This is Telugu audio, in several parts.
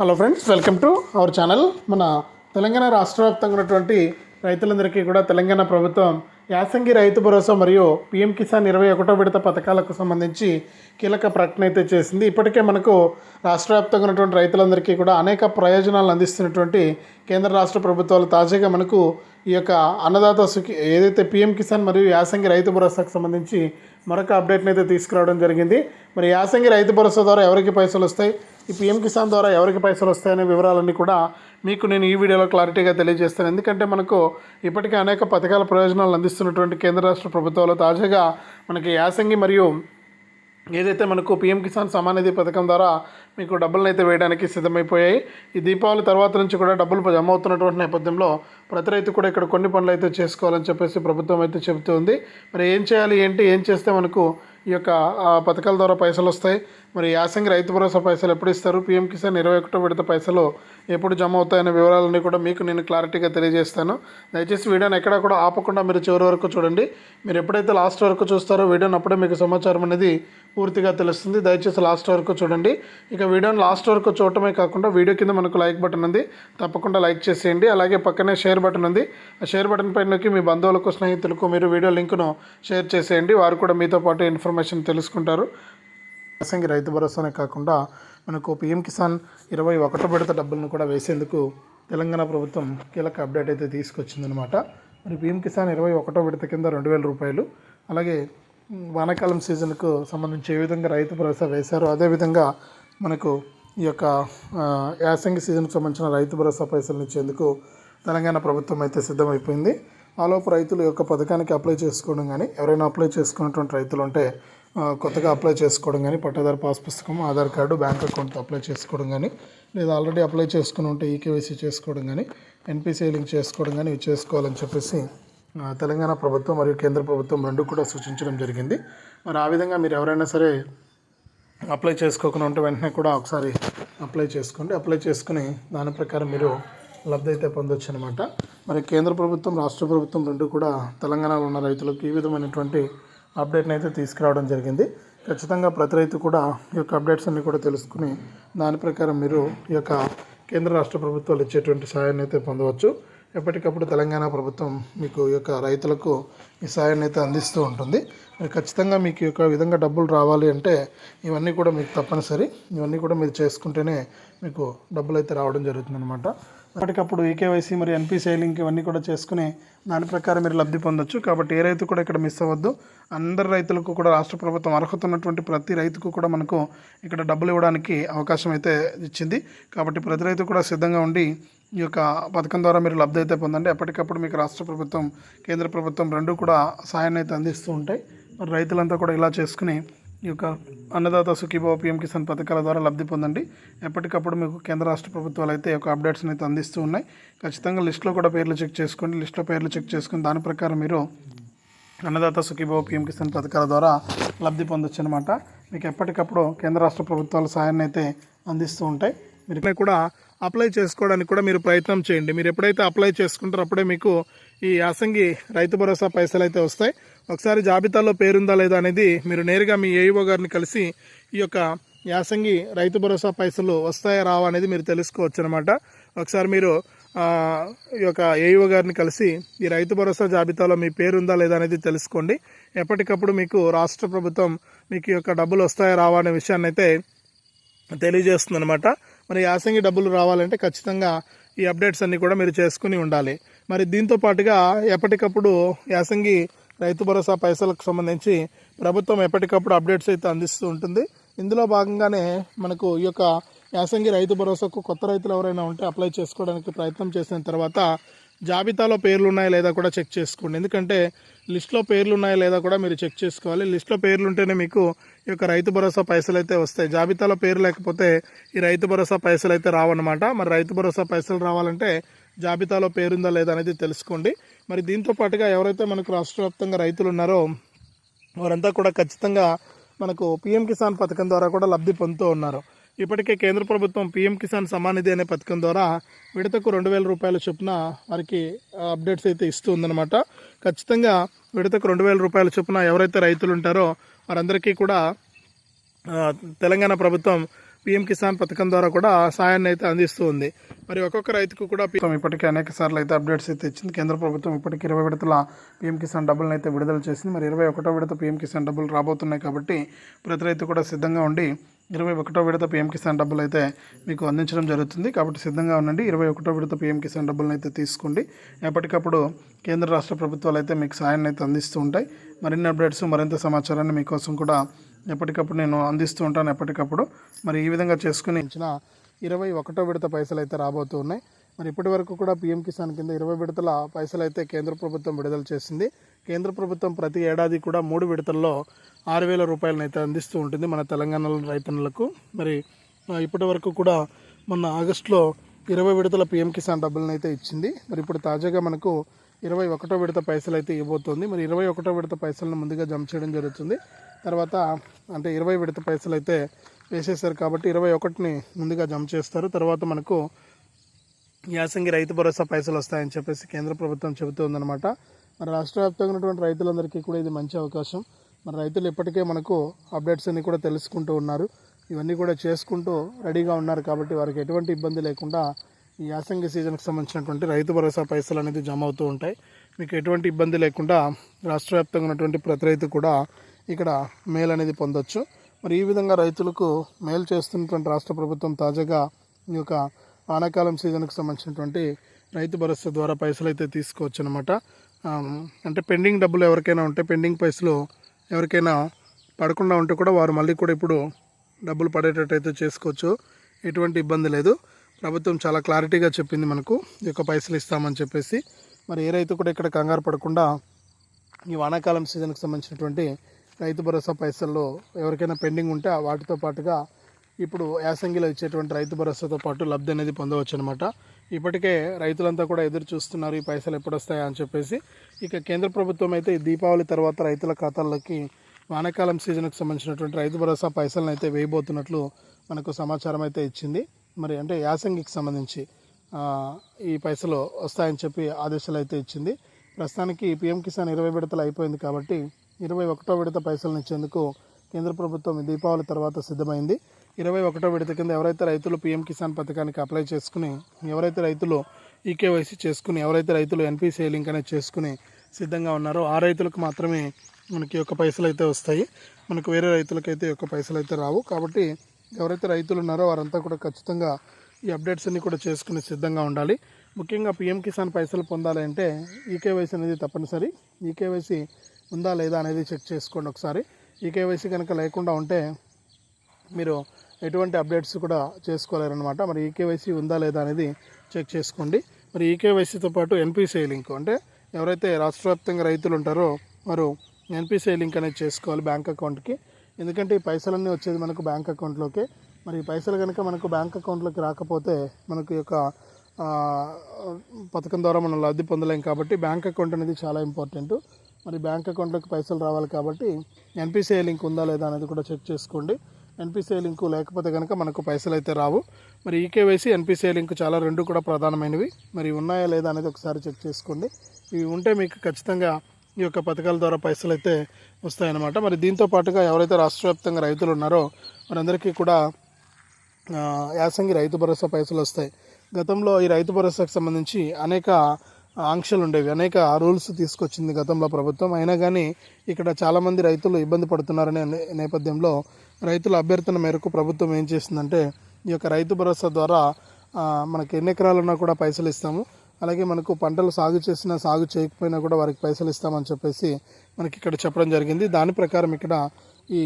Hello friends welcome to our channel మన తెలంగాణ రాష్ట్ర వ్యాప్తంగా ఉన్నటువంటి రైతులందరికీ కూడా తెలంగాణ ప్రభుత్వం యాసంగి రైతు భరోసా మరియు పిఎం కిసాన్ ఇరవై ఒకటో విడత పథకాలకు సంబంధించి కీలక ప్రకటన అయితే చేసింది. ఇప్పటికే మనకు రాష్ట్ర వ్యాప్తంగా ఉన్నటువంటి రైతులందరికీ కూడా అనేక ప్రయోజనాలు అందిస్తున్నటువంటి కేంద్ర రాష్ట్ర ప్రభుత్వాలు తాజాగా మనకు ఈ యొక్క అన్నదాత సుఖి ఏదైతే పిఎం కిసాన్ మరియు యాసంగి రైతు భరోసాకు సంబంధించి మరొక అప్డేట్ని అయితే తీసుకురావడం జరిగింది. మరి యాసంగి రైతు భరోసా ద్వారా ఎవరికి పైసలు వస్తాయి? ఈ పిఎం కిసాన్ ద్వారా ఎవరికి పైసలు వస్తాయనే వివరాలన్నీ కూడా మీకు నేను ఈ వీడియోలో క్లారిటీగా తెలియజేస్తాను. ఎందుకంటే మనకు ఇప్పటికే అనేక పథకాల ప్రయోజనాలు అందిస్తున్నటువంటి కేంద్ర రాష్ట్ర ప్రభుత్వాలు తాజాగా మనకి యాసంగి మరియు ఏదైతే మనకు పిఎం కిసాన్ సమానిధి పథకం ద్వారా మీకు డబ్బులను అయితే వేయడానికి సిద్ధమైపోయాయి ఈ దీపావళి తర్వాత నుంచి కూడా డబ్బులు జమ అవుతున్నటువంటి నేపథ్యంలో ప్రతి రైతు కూడా ఇక్కడ కొన్ని పనులు అయితే చేసుకోవాలని చెప్పేసి ప్రభుత్వం అయితే చెబుతుంది మరి ఏం చేయాలి ఏంటి ఏం చేస్తే మనకు ఈ యొక్క పథకాల ద్వారా పైసలు వస్తాయి? మరి యాసంగి రైతు భరోసా పైసలు ఎప్పుడు ఇస్తారు? పీఎం కిసాన్ ఇరవై ఒకటో విడత పైసలు ఎప్పుడు జమ అవుతాయనే వివరాలన్నీ కూడా మీకు నేను క్లారిటీగా తెలియజేస్తాను. దయచేసి వీడియోని ఎక్కడ కూడా ఆపకుండా మీరు చివరి వరకు చూడండి. మీరు ఎప్పుడైతే లాస్ట్ వరకు చూస్తారో వీడియోని అప్పుడే మీకు సమాచారం అనేది పూర్తిగా తెలుస్తుంది. దయచేసి లాస్ట్ వరకు చూడండి. ఇక వీడియోని లాస్ట్ వరకు చూడటమే కాకుండా వీడియో కింద మనకు లైక్ బటన్ ఉంది. తప్పకుండా లైక్ చేసేయండి. అలాగే పక్కనే షేర్ బటన్ ఉంది. ఆ షేర్ బటన్ పైనకి మీ బంధువులకు స్నేహితులకు మీరు వీడియో లింకును షేర్ చేసేయండి. వారు కూడా మీతో పాటు ఇన్ఫర్మేషన్ తెలుసుకుంటారు. యాసంగి రైతు భరోసానే కాకుండా మనకు పిఎం కిసాన్ ఇరవై ఒకటో విడత డబ్బులను కూడా వేసేందుకు తెలంగాణ ప్రభుత్వం కీలక అప్డేట్ అయితే తీసుకొచ్చిందనమాట మరి పిఎం కిసాన్ ఇరవై ఒకటో విడత కింద రెండు వేల రూపాయలు అలాగే వానాకాలం సీజన్కు సంబంధించి ఏ విధంగా రైతు భరోసా వేశారో అదేవిధంగా మనకు ఈ యొక్క యాసంగి సీజన్కు సంబంధించిన రైతు భరోసా పైసలు ఇచ్చేందుకు తెలంగాణ ప్రభుత్వం అయితే సిద్ధమైపోయింది. ఆలోపు రైతులు యొక్క పథకానికి అప్లై చేసుకోవడం కానీ ఎవరైనా అప్లై చేసుకున్నటువంటి రైతులు ఉంటే కొత్తగా అప్లై చేసుకోవడం కానీ పట్టాదారు పాస్ పుస్తకం Aadhaar card bank account apply చేసుకోవడం కానీ లేదా ఆల్రెడీ అప్లై చేసుకుని ఉంటే ఈకేవైసీ చేసుకోవడం కానీ ఎన్పిసిఐ లింక్ చేసుకోవడం కానీ ఇవి చేసుకోవాలని చెప్పేసి తెలంగాణ ప్రభుత్వం మరియు కేంద్ర ప్రభుత్వం రెండు కూడా సూచించడం జరిగింది. మరి ఆ విధంగా మీరు ఎవరైనా సరే అప్లై చేసుకోకుండా ఉంటే వెంటనే కూడా ఒకసారి అప్లై చేసుకోండి. అప్లై చేసుకుని దాని ప్రకారం మీరు లబ్ధి అయితే పొందొచ్చు అనమాట మరి కేంద్ర ప్రభుత్వం రాష్ట్ర ప్రభుత్వం రెండు కూడా తెలంగాణలో ఉన్న రైతులకు ఈ విధమైనటువంటి అప్డేట్ని అయితే తీసుకురావడం జరిగింది. ఖచ్చితంగా ప్రతి రైతు కూడా ఈ యొక్క అప్డేట్స్ అన్ని కూడా తెలుసుకుని దాని ప్రకారం మీరు ఈ యొక్క కేంద్ర రాష్ట్ర ప్రభుత్వాలు ఇచ్చేటువంటి సహాయాన్ని అయితే పొందవచ్చు. ఎప్పటికప్పుడు తెలంగాణ ప్రభుత్వం మీకు ఈ యొక్క రైతులకు ఈ సాయాన్ని అయితే అందిస్తూ ఉంటుంది. మరి ఖచ్చితంగా మీకు ఈ యొక్క విధంగా డబ్బులు రావాలి అంటే ఇవన్నీ కూడా మీకు తప్పనిసరి. ఇవన్నీ కూడా మీరు చేసుకుంటేనే మీకు డబ్బులు అయితే రావడం జరుగుతుందన్నమాట. ఎప్పటికప్పుడు ఈకేవైసీ మరియు ఎన్పిసిఐ లింక్ ఇవన్నీ కూడా చేసుకుని దాని ప్రకారం మీరు లబ్ధి పొందొచ్చు. కాబట్టి ఏ రైతు కూడా ఇక్కడ మిస్ అవ్వద్దు. అందరు రైతులకు కూడా రాష్ట్ర ప్రభుత్వం అర్హత ఉన్నటువంటి ప్రతి రైతుకు కూడా మనకు ఇక్కడ డబ్బులు ఇవ్వడానికి అవకాశం అయితే ఇచ్చింది. కాబట్టి ప్రతి రైతు కూడా సిద్ధంగా ఉండి ఈ యొక్క పథకం ద్వారా మీరు లబ్ధి అయితే పొందండి. ఎప్పటికప్పుడు మీకు రాష్ట్ర ప్రభుత్వం కేంద్ర ప్రభుత్వం రెండు కూడా సహాయాన్ని అయితే అందిస్తూ ఉంటాయి. మరి రైతులంతా కూడా ఇలా చేసుకుని ఈ యొక్క అన్నదాత సుఖీభావ పిఎం కిసాన్ పథకాల ద్వారా లబ్ధి పొందండి. ఎప్పటికప్పుడు మీకు కేంద్ర రాష్ట్ర ప్రభుత్వాలు అయితే ఈ యొక్క అప్డేట్స్ని అయితే అందిస్తూ ఉన్నాయి. ఖచ్చితంగా లిస్ట్లో కూడా పేర్లు చెక్ చేసుకోండి. లిస్ట్లో పేర్లు చెక్ చేసుకుని దాని ప్రకారం మీరు అన్నదాత సుఖీభావ పిఎం కిసాన్ పథకాల ద్వారా లబ్ధి పొందొచ్చు అనమాట మీకు ఎప్పటికప్పుడు కేంద్ర రాష్ట్ర ప్రభుత్వాల సాయాన్ని అయితే అందిస్తూ ఉంటాయి. మీరు కూడా అప్లై చేసుకోవడానికి కూడా మీరు ప్రయత్నం చేయండి. మీరు ఎప్పుడైతే అప్లై చేసుకుంటారో అప్పుడే మీకు ఈ యాసంగి రైతు భరోసా పైసలు అయితే వస్తాయి. ఒకసారి జాబితాలో పేరుందా లేదా అనేది మీరు నేరుగా మీ ఏఈఓ గారిని కలిసి ఈ యొక్క యాసంగి రైతు భరోసా పైసలు వస్తాయా రావా అనేది మీరు తెలుసుకోవచ్చు అనమాట ఒకసారి మీరు ఈ యొక్క ఏఈఓ గారిని కలిసి ఈ రైతు భరోసా జాబితాలో మీ పేరుందా లేదా అనేది తెలుసుకోండి. ఎప్పటికప్పుడు మీకు రాష్ట్ర ప్రభుత్వం మీకు ఈ యొక్క డబ్బులు వస్తాయా రావా అనే విషయాన్ని అయితే తెలియజేస్తుంది అనమాట మరి యాసంగి డబ్బులు రావాలంటే ఖచ్చితంగా ఈ అప్డేట్స్ అన్నీ కూడా మీరు చేసుకుని ఉండాలి. మరి దీంతో పాటుగా ఎప్పటికప్పుడు యాసంగి రైతు భరోసా పైసలకు సంబంధించి ప్రభుత్వం ఎప్పటికప్పుడు అప్డేట్స్ అయితే అందిస్తూ ఉంటుంది. ఇందులో భాగంగానే మనకు ఈ యొక్క యాసంగి రైతు భరోసాకు కొత్త రైతులు ఎవరైనా ఉంటే అప్లై చేసుకోవడానికి ప్రయత్నం చేసిన తర్వాత జాబితాలో పేర్లు ఉన్నాయా లేదా కూడా చెక్ చేసుకోండి. ఎందుకంటే లిస్ట్లో పేర్లు ఉన్నాయా లేదా కూడా మీరు చెక్ చేసుకోవాలి. లిస్ట్లో పేర్లు ఉంటేనే మీకు ఈ యొక్క రైతు భరోసా పైసలు అయితే వస్తాయి. జాబితాలో పేరు లేకపోతే ఈ రైతు భరోసా పైసలు అయితే రావన్నమాట. మరి రైతు భరోసా పైసలు రావాలంటే జాబితాలో పేరుందా లేదా అనేది తెలుసుకోండి. మరి దీంతో పాటుగా ఎవరైతే మనకు రాష్ట్ర వ్యాప్తంగా రైతులు ఉన్నారో వారంతా కూడా ఖచ్చితంగా మనకు పిఎం కిసాన్ పథకం ద్వారా కూడా లబ్ధి పొందుతూ ఉన్నారు. ఇప్పటికే కేంద్ర ప్రభుత్వం పిఎం కిసాన్ సమాన్ నిధి అనే పథకం ద్వారా విడతకు రెండు వేల రూపాయల చొప్పున వారికి అప్డేట్స్ అయితే ఇస్తుందన్నమాట. ఖచ్చితంగా విడతకు రెండు వేల రూపాయల చొప్పున ఎవరైతే రైతులు ఉంటారో వారందరికీ కూడా తెలంగాణ ప్రభుత్వం పిఎం కిసాన్ పథకం ద్వారా కూడా సాయాన్ని అయితే అందిస్తూ ఉంది. మరి ఒక్కొక్క రైతుకు కూడా ప్రభుత్వం ఇప్పటికే అనేక సార్లు అయితే అప్డేట్స్ అయితే ఇచ్చింది. కేంద్ర ప్రభుత్వం ఇప్పటికి ఇరవై విడతల పీఎం కిసాన్ డబ్బులను అయితే విడుదల చేసింది. మరి ఇరవై ఒకటో విడత పీఎం కిసాన్ డబ్బులు రాబోతున్నాయి కాబట్టి ప్రతి రైతు కూడా సిద్ధంగా ఉండి ఇరవై ఒకటో విడత పీఎం కిసాన్ డబ్బులు అయితే మీకు అందించడం జరుగుతుంది. కాబట్టి సిద్ధంగా ఉండండి. ఇరవై ఒకటో విడత పీఎం కిసాన్ డబ్బులను అయితే తీసుకోండి. ఎప్పటికప్పుడు కేంద్ర రాష్ట్ర ప్రభుత్వాలు అయితే మీకు సాయాన్ని అయితే అందిస్తూ ఉంటాయి. మరిన్ని అప్డేట్స్ మరింత సమాచారాన్ని మీకోసం కూడా ఎప్పటికప్పుడు నేను అందిస్తూ ఉంటాను ఎప్పటికప్పుడు. మరి ఈ విధంగా చేసుకుని ఇచ్చిన ఇరవై ఒకటో విడత పైసలు అయితే రాబోతూ ఉన్నాయి. మరి ఇప్పటి వరకు కూడా పీఎం కిసాన్ కింద ఇరవై విడతల పైసలు అయితే కేంద్ర ప్రభుత్వం విడుదల చేసింది. కేంద్ర ప్రభుత్వం ప్రతి ఏడాది కూడా మూడు విడతల్లో ఆరు వేల రూపాయలను అయితే అందిస్తూ ఉంటుంది మన తెలంగాణలో రైతన్నులకు. మరి ఇప్పటి వరకు కూడా మొన్న ఆగస్టులో ఇరవై విడతల పీఎం కిసాన్ డబ్బులను అయితే ఇచ్చింది. మరి ఇప్పుడు తాజాగా మనకు ఇరవై ఒకటో విడత పైసలు అయితే ఇవ్వబోతోంది. మరి ఇరవై ఒకటో విడత పైసలను ముందుగా జమ చేయడం జరుగుతుంది. తర్వాత అంటే ఇరవై విడత పైసలు అయితే వేసేసారు కాబట్టి ఇరవై ఒకటిని ముందుగా జమ చేస్తారు. తర్వాత మనకు యాసంగి రైతు భరోసా పైసలు వస్తాయని చెప్పేసి కేంద్ర ప్రభుత్వం చెబుతోందనమాట మరి రాష్ట్ర వ్యాప్తంగా ఉన్నటువంటి రైతులందరికీ కూడా ఇది మంచి అవకాశం. మరి రైతులు ఇప్పటికే మనకు అప్డేట్స్ అన్ని కూడా తెలుసుకుంటూ ఉన్నారు. ఇవన్నీ కూడా చేసుకుంటూ రెడీగా ఉన్నారు కాబట్టి వారికి ఎటువంటి ఇబ్బంది లేకుండా ఈ యాసంగి సీజన్కి సంబంధించినటువంటి రైతు భరోసా పైసలు అనేది జమ అవుతూ ఉంటాయి. మీకు ఎటువంటి ఇబ్బంది లేకుండా రాష్ట్ర వ్యాప్తంగా ఉన్నటువంటి ప్రతి రైతు కూడా ఇక్కడ మేలు అనేది పొందొచ్చు. మరి ఈ విధంగా రైతులకు మేలు చేస్తున్నటువంటి రాష్ట్ర ప్రభుత్వం తాజాగా ఈ యొక్క వానాకాలం సీజన్కి సంబంధించినటువంటి రైతు భరోసా ద్వారా పైసలు అయితే తీసుకోవచ్చు అనమాట అంటే పెండింగ్ డబ్బులు ఎవరికైనా ఉంటే పెండింగ్ పైసలు ఎవరికైనా పడకుండా ఉంటే కూడా వారు మళ్ళీ కూడా ఇప్పుడు డబ్బులు పడేటట్టు అయితే చేసుకోవచ్చు. ఎటువంటి ఇబ్బంది లేదు. ప్రభుత్వం చాలా క్లారిటీగా చెప్పింది మనకు ఈ యొక్క పైసలు ఇస్తామని చెప్పేసి. మరి ఏ రైతు కూడా ఇక్కడ కంగారు పడకుండా ఈ వానాకాలం సీజన్కి సంబంధించినటువంటి రైతు భరోసా పైసల్లో ఎవరికైనా పెండింగ్ ఉంటే వాటితో పాటుగా ఇప్పుడు యాసంగిలో ఇచ్చేటువంటి రైతు భరోసాతో పాటు లబ్ధి అనేది పొందవచ్చు అనమాట ఇప్పటికే రైతులంతా కూడా ఎదురు చూస్తున్నారు ఈ పైసలు ఎప్పుడు వస్తాయా అని చెప్పేసి. ఇక కేంద్ర ప్రభుత్వం అయితే ఈ దీపావళి తర్వాత రైతుల ఖాతాల్లోకి వానాకాలం సీజన్కి సంబంధించినటువంటి రైతు భరోసా పైసలను అయితే వేయబోతున్నట్లు మనకు సమాచారం అయితే ఇచ్చింది. మరి అంటే యాసంగికి సంబంధించి ఈ పైసలు వస్తాయని చెప్పి ఆదేశాలు అయితే ఇచ్చింది. ప్రస్తుతానికి పిఎం కిసాన్ ఇరవై విడతలు అయిపోయింది కాబట్టి ఇరవై ఒకటో విడత పైసలను ఇచ్చేందుకు కేంద్ర ప్రభుత్వం దీపావళి తర్వాత సిద్ధమైంది. ఇరవై ఒకటో విడత కింద ఎవరైతే రైతులు పిఎం కిసాన్ పథకానికి అప్లై చేసుకుని ఎవరైతే రైతులు ఈకేవైసీ చేసుకుని ఎవరైతే రైతులు ఎన్పిసిఐ లింక్ అనేది చేసుకుని సిద్ధంగా ఉన్నారో ఆ రైతులకు మాత్రమే మనకి యొక్క పైసలు అయితే వస్తాయి. మనకు వేరే రైతులకైతే యొక్క పైసలు అయితే రావు. కాబట్టి ఎవరైతే రైతులు ఉన్నారో వారంతా కూడా ఖచ్చితంగా ఈ అప్డేట్స్ అన్ని కూడా చేసుకునే సిద్ధంగా ఉండాలి. ముఖ్యంగా పిఎం కిసాన్ పైసలు పొందాలి అంటే ఈకేవైసీ అనేది తప్పనిసరి. ఈకేవైసీ ఉందా లేదా అనేది చెక్ చేసుకోండి ఒకసారి. ఈకేవైసీ కనుక లేకుండా ఉంటే మీరు ఎటువంటి అప్డేట్స్ కూడా చేసుకోలేరనమాట మరి ఈకేవైసీ ఉందా లేదా అనేది చెక్ చేసుకోండి. మరి ఈకేవైసీతో పాటు ఎన్పిసిఐ లింక్ అంటే ఎవరైతే రాష్ట్ర వ్యాప్తంగా రైతులు ఉంటారో వారు ఎన్పిసిఐ లింక్ అనేది చేసుకోవాలి బ్యాంక్ అకౌంట్కి. ఎందుకంటే ఈ పైసలన్నీ వచ్చేది మనకు బ్యాంక్ అకౌంట్లోకి. మరి ఈ పైసలు కనుక మనకు బ్యాంక్ అకౌంట్లోకి రాకపోతే మనకు యొక్క పథకం ద్వారా మనం లబ్ధి పొందలేం కాబట్టి బ్యాంక్ అకౌంట్ అనేది చాలా ఇంపార్టెంట్. మరి బ్యాంక్ అకౌంట్లోకి పైసలు రావాలి కాబట్టి ఎన్పిసిఐ లింక్ ఉందా లేదా అనేది కూడా చెక్ చేసుకోండి. ఎన్పిసిఐ లింకు లేకపోతే కనుక మనకు పైసలు అయితే రావు. మరి ఈకేవైసీ ఎన్పిసిఐ లింక్ చాలా రెండు కూడా ప్రధానమైనవి. మరి ఉన్నాయా లేదా అనేది ఒకసారి చెక్ చేసుకోండి. ఇవి ఉంటే మీకు ఖచ్చితంగా ఈ యొక్క పథకాల ద్వారా పైసలు అయితే వస్తాయన్నమాట. మరి దీంతో పాటుగా ఎవరైతే రాష్ట్ర వ్యాప్తంగా రైతులు ఉన్నారో వారందరికీ కూడా యాసంగి రైతు భరోసా పైసలు వస్తాయి. గతంలో ఈ రైతు భరోసాకు సంబంధించి అనేక ఆంక్షలు ఉండేవి అనేక రూల్స్ తీసుకొచ్చింది గతంలో ప్రభుత్వం. అయినా కానీ ఇక్కడ చాలామంది రైతులు ఇబ్బంది పడుతున్నారనే నేపథ్యంలో రైతుల అభ్యర్థన మేరకు ప్రభుత్వం ఏం చేసిందంటే ఈ యొక్క రైతు భరోసా ద్వారా మనకి ఎన్ని ఎకరాలున్నా కూడా పైసలు ఇస్తాము. అలాగే మనకు పంటలు సాగు చేసినా సాగు చేయకపోయినా కూడా వారికి పైసలు ఇస్తామని చెప్పేసి మనకి ఇక్కడ చెప్పడం జరిగింది. దాని ప్రకారం ఇక్కడ ఈ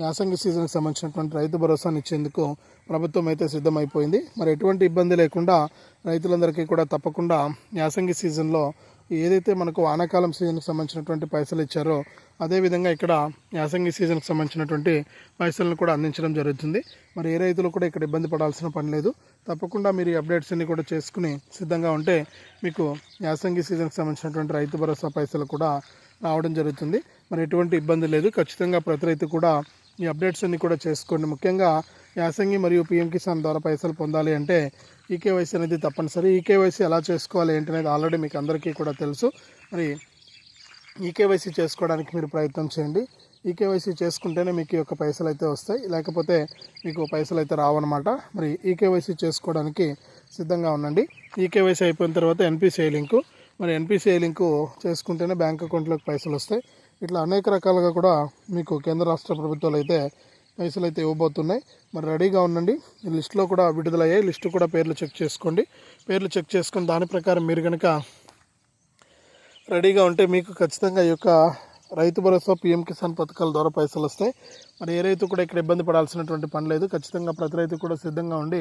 యాసంగి సీజన్కి సంబంధించినటువంటి రైతు భరోసాను ఇచ్చేందుకు ప్రభుత్వం అయితే సిద్ధమైపోయింది. మరి ఎటువంటి ఇబ్బంది లేకుండా రైతులందరికీ కూడా తప్పకుండా యాసంగి సీజన్లో ఏదైతే మనకు వానాకాలం సీజన్కి సంబంధించినటువంటి పైసలు ఇచ్చారో అదేవిధంగా ఇక్కడ యాసంగి సీజన్కి సంబంధించినటువంటి పైసలను కూడా అందించడం జరుగుతుంది. మరి ఏ రైతులు కూడా ఇక్కడ ఇబ్బంది పడాల్సిన పని లేదు. తప్పకుండా మీరు ఈ అప్డేట్స్ అన్ని కూడా చేసుకుని సిద్ధంగా ఉంటే మీకు యాసంగి సీజన్కి సంబంధించినటువంటి రైతు భరోసా పైసలు కూడా రావడం జరుగుతుంది. మరి ఎటువంటి ఇబ్బంది లేదు. ఖచ్చితంగా ప్రతి రైతు కూడా ఈ అప్డేట్స్ అన్ని కూడా చేసుకోండి. ముఖ్యంగా యాసంగి మరియు పిఎం కిసాన్ ద్వారా పైసలు పొందాలి అంటే ఈకేవైసీ అనేది తప్పనిసరి. ఈకేవైసీ ఎలా చేసుకోవాలి ఏంటి అనేది ఆల్రెడీ మీకు అందరికీ కూడా తెలుసు. మరి ఈకేవైసీ చేసుకోవడానికి మీరు ప్రయత్నం చేయండి. ఈ కేవైసీ చేసుకుంటేనే మీకు ఈ యొక్క పైసలు అయితే వస్తాయి. లేకపోతే మీకు పైసలు అయితే రావన్నమాట. మరి ఈ కేవైసీ చేసుకోవడానికి సిద్ధంగా ఉండండి. ఈ కేవైసీ అయిపోయిన తర్వాత ఎన్పిసిఐ లింకు మరి ఎన్పిసిఐ లింకు చేసుకుంటేనే బ్యాంక్ అకౌంట్లోకి పైసలు వస్తాయి. ఇట్లా అనేక రకాలుగా కూడా మీకు కేంద్ర రాష్ట్ర ప్రభుత్వాలు అయితే పైసలు అయితే ఇవ్వబోతున్నాయి. మరి రెడీగా ఉండండి. ఈ లిస్టులో కూడా విడుదలయ్యాయి. లిస్టు కూడా పేర్లు చెక్ చేసుకోండి. పేర్లు చెక్ చేసుకుని దాని ప్రకారం మీరు కనుక రెడీగా ఉంటే మీకు ఖచ్చితంగా ఈ యొక్క రైతు భరోసా పీఎం కిసాన్ పథకాల ద్వారా పైసలు వస్తాయి. మరి ఏ రైతు కూడా ఇక్కడ ఇబ్బంది పడాల్సినటువంటి పని లేదు. ఖచ్చితంగా ప్రతి రైతు కూడా సిద్ధంగా ఉండి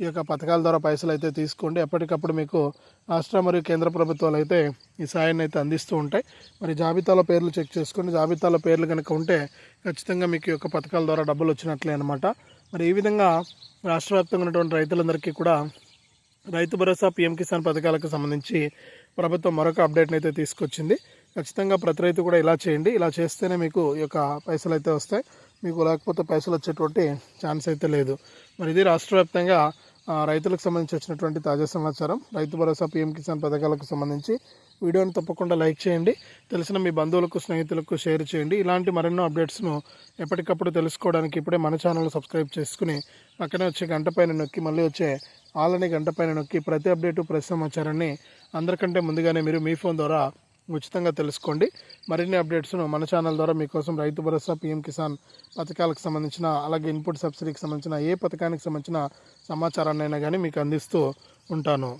ఈ యొక్క పథకాల ద్వారా పైసలు అయితే తీసుకోండి. ఎప్పటికప్పుడు మీకు రాష్ట్ర మరియు కేంద్ర ప్రభుత్వాలు అయితే ఈ సాయాన్ని అయితే అందిస్తూ ఉంటాయి. మరి జాబితాలో పేర్లు చెక్ చేసుకోండి. జాబితాలో పేర్లు కనుక ఉంటే ఖచ్చితంగా మీకు ఈ యొక్క పథకాల ద్వారా డబ్బులు వచ్చినట్లే అనమాట మరి ఈ విధంగా రాష్ట్ర వ్యాప్తంగా ఉన్నటువంటి రైతులందరికీ కూడా రైతు భరోసా పీఎం కిసాన్ పథకాలకు సంబంధించి ప్రభుత్వం మరొక అప్డేట్ని అయితే తీసుకొచ్చింది. ఖచ్చితంగా ప్రతి రైతు కూడా ఇలా చేయండి. ఇలా చేస్తేనే మీకు ఈ యొక్క పైసలు అయితే వస్తాయి. మీకు లేకపోతే పైసలు వచ్చేటువంటి ఛాన్స్ అయితే లేదు. మరి ఇది రాష్ట్ర వ్యాప్తంగా రైతులకు సంబంధించి వచ్చినటువంటి తాజా సమాచారం. రైతు భరోసా పీఎం కిసాన్ పథకాలకు సంబంధించి వీడియోని తప్పకుండా లైక్ చేయండి. తెలిసిన మీ బంధువులకు స్నేహితులకు షేర్ చేయండి. ఇలాంటి మరెన్నో అప్డేట్స్ను ఎప్పటికప్పుడు తెలుసుకోవడానికి ఇప్పుడే మన ఛానల్ సబ్స్క్రైబ్ చేసుకుని పక్కనే వచ్చే గంట పైన నొక్కి మళ్ళీ వచ్చే ఆల్ గంట పైన నొక్కి ప్రతి అప్డేటు ప్రతి సమాచారాన్ని అందరికంటే ముందుగానే మీరు మీ ఫోన్ ద్వారా ఉచితంగా తెలుసుకోండి. మరిన్ని అప్డేట్స్ను మన ఛానల్ ద్వారా మీకోసం రైతు భరోసా పీఎం కిసాన్ పథకాలకు సంబంధించిన అలాగే ఇన్పుట్ సబ్సిడీకి సంబంధించిన ఏ పథకానికి సంబంధించిన సమాచారాన్ని అయినా కానీ మీకు అందిస్తూ ఉంటాను.